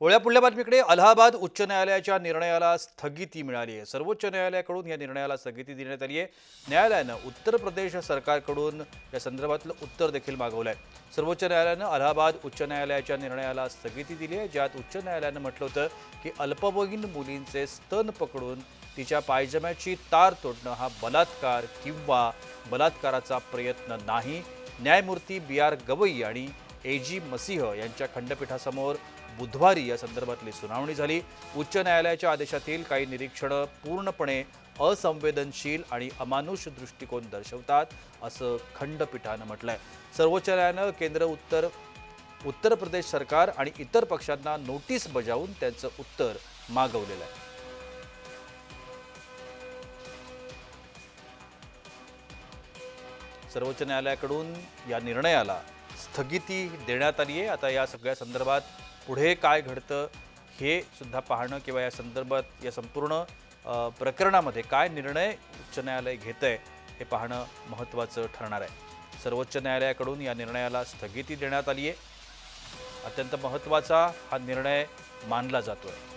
ओळ्या पुढल्या बातमीकडे. अलाहाबाद उच्च न्यायालयाच्या निर्णयाला स्थगिती मिळाली आहे. सर्वोच्च न्यायालयाकडून या निर्णयाला स्थगिती देण्यात आली आहे. न्यायालयानं उत्तर प्रदेश सरकारकडून या संदर्भातलं उत्तर देखील मागवलं आहे सर्वोच्च न्यायालयानं अलाहाबाद उच्च न्यायालयाच्या निर्णयाला स्थगिती दिली आहे. ज्यात उच्च न्यायालयानं म्हटलं होतं की अल्पवयीन मुलींचे स्तन पकडून तिच्या पायजम्याची तार तोडणं हा बलात्कार किंवा बलात्काराचा प्रयत्न नाही. न्यायमूर्ती बी आर गवई आणि ए जी मसीह यांच्या खंडपीठासमोर बुधवारी या संदर्भातली सुनावणी झाली. उच्च न्यायालयाच्या आदेशातील काही निरीक्षणं पूर्णपणे असंवेदनशील आणि अमानुष दृष्टिकोन दर्शवतात असं खंडपीठानं म्हटलंय. सर्वोच्च न्यायालयानं केंद्र उत्तर उत्तर प्रदेश सरकार आणि इतर पक्षांना नोटीस बजावून त्यांचं उत्तर मागवलेलं आहे. सर्वोच्च न्यायालयाकडून या निर्णयाला स्थगिती देण्यात आली आहे. आता या सगळ्या संदर्भात पुढे काय घडतं हे सुद्धा पाहणं किंवा या संदर्भात या संपूर्ण प्रकरणामध्ये काय निर्णय उच्च न्यायालय घेतं आहे हे पाहणं महत्त्वाचं ठरणार आहे. सर्वोच्च न्यायालयाकडून या निर्णयाला स्थगिती देण्यात आली आहे. अत्यंत महत्त्वाचा हा निर्णय मानला जातो आहे